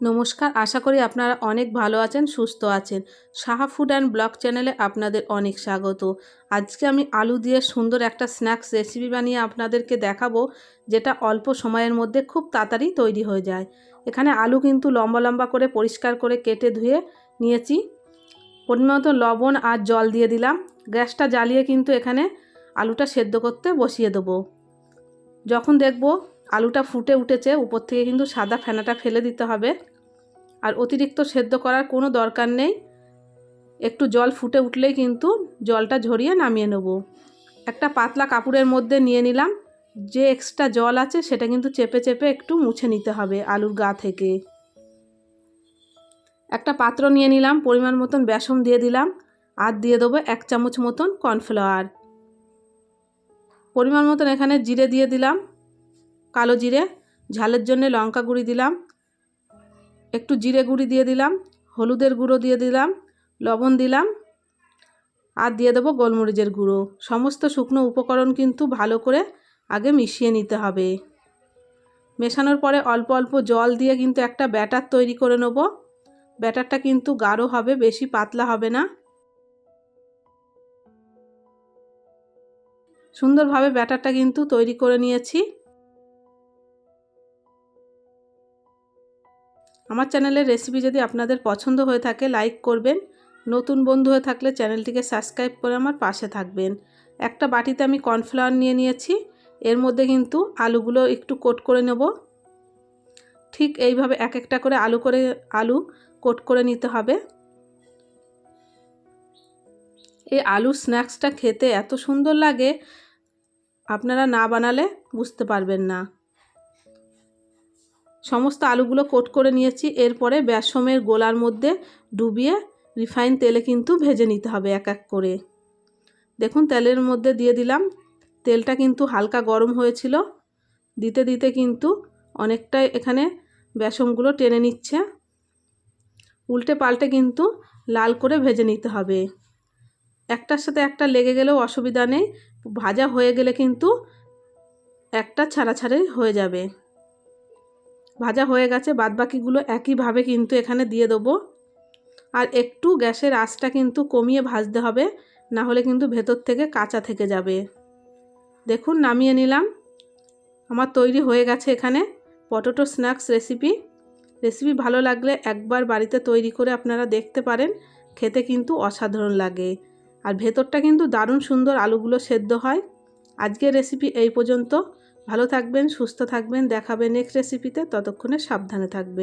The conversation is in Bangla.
নমস্কার, আশা করি আপনারা অনেক ভালো আছেন, সুস্থ আছেন। সাহা ফুড অ্যান্ড ব্লগ চ্যানেলে আপনাদের অনেক স্বাগত। আজকে আমি আলু দিয়ে সুন্দর একটা স্ন্যাক্স রেসিপি বানিয়ে আপনাদেরকে দেখাবো, যেটা অল্প সময়ের মধ্যে খুব তাড়াতাড়ি তৈরি হয়ে যায়। এখানে আলু কিন্তু লম্বা লম্বা করে পরিষ্কার করে কেটে ধুয়ে নিয়েছি। পরিমাণ লবণ আর জল দিয়ে দিলাম। গ্যাসটা জ্বালিয়ে কিন্তু এখানে আলুটা সেদ্ধ করতে বসিয়ে দেবো। যখন দেখব আলুটা ফুটে উঠেছে, উপর থেকে কিন্তু সাদা ফেনাটা ফেলে দিতে হবে। আর অতিরিক্ত সেদ্ধ করার কোনো দরকার নেই। একটু জল ফুটে উঠলেই কিন্তু জলটা ঝরিয়ে নামিয়ে নেব। একটা পাতলা কাপড়ের মধ্যে নিয়ে নিলাম। যে এক্সট্রা জল আছে সেটা কিন্তু চেপে চেপে একটু মুছে নিতে হবে আলুর গা থেকে। একটা পাত্র নিয়ে নিলাম, পরিমাণ মতন বেসন দিয়ে দিলাম। আর দিয়ে দেবো এক চামচ মতন কর্নফ্লাওয়ার। পরিমাণ মতন এখানে জিরে দিয়ে দিলাম। কালো জিরে, ঝালের জন্য লঙ্কা গুঁড়ি দিলাম, একটু জিরে গুঁড়ি দিয়ে দিলাম, হলুদের গুঁড়ো দিয়ে দিলাম, লবণ দিলাম, আর দিয়ে দেবো গোলমরিচের গুঁড়ো। সমস্ত শুকনো উপকরণ কিন্তু ভালো করে আগে মিশিয়ে নিতে হবে। মেশানোর পরে অল্প অল্প জল দিয়ে কিন্তু একটা ব্যাটার তৈরি করে নেব। ব্যাটারটা কিন্তু গাঢ় হবে, বেশি পাতলা হবে না। সুন্দরভাবে ব্যাটারটা কিন্তু তৈরি করে নিয়েছি। আমার চ্যানেলের রেসিপি যদি আপনাদের পছন্দ হয়ে থাকে লাইক করবেন। নতুন বন্ধু হয়ে থাকলে চ্যানেলটিকে সাবস্ক্রাইব করে আমার পাশে থাকবেন। একটা বাটিতে আমি কর্নফ্লাওয়ার নিয়ে নিয়েছি। এর মধ্যে কিন্তু আলুগুলো একটু কোট করে নেব। ঠিক এইভাবে এক একটা করে আলু করে, আলু কোট করে নিতে হবে। এই আলু স্ন্যাক্সটা খেতে এত সুন্দর লাগে, আপনারা না বানালে বুঝতে পারবেন না। সমস্ত আলুগুলো কোট করে নিয়েছি। এরপরে বেসমের গোলার মধ্যে ডুবিয়ে রিফাইন তেলে কিন্তু ভেজে নিতে হবে এক এক করে। দেখুন, তেলের মধ্যে দিয়ে দিলাম। তেলটা কিন্তু হালকা গরম হয়েছিল। দিতে দিতে কিন্তু অনেকটাই এখানে বেসমগুলো টেনে নিচ্ছে। উল্টে পাল্টে কিন্তু লাল করে ভেজে নিতে হবে। একটার সাথে একটা লেগে গেলেও অসুবিধা নেই। ভাজা হয়ে গেলে কিন্তু একটা ছাড়া ছাড়াই হয়ে যাবে। ভাজা হয়ে গেছে, বাদবাকিগুলো একইভাবে কিন্তু এখানে দিয়ে দেবো। আর একটু গ্যাসের আঁচটা কিন্তু কমিয়ে ভাজতে হবে, না হলে কিন্তু ভেতর থেকে কাঁচা থেকে যাবে। দেখুন, নামিয়ে নিলাম। আমার তৈরি হয়ে গেছে এখানে পটেটো স্ন্যাক্স রেসিপি। রেসিপি ভালো লাগলে একবার বাড়িতে তৈরি করে আপনারা দেখতে পারেন, খেতে কিন্তু অসাধারণ লাগে। আর ভেতরটা কিন্তু দারুণ সুন্দর আলুগুলো সেদ্ধ হয়। আজকের রেসিপি এই পর্যন্ত। ভালো থাকবেন সুস্থ থাকবেন দেখাবে নেক্সট রেসিপিতে ততক্ষণে সাবধানে থাকবেন।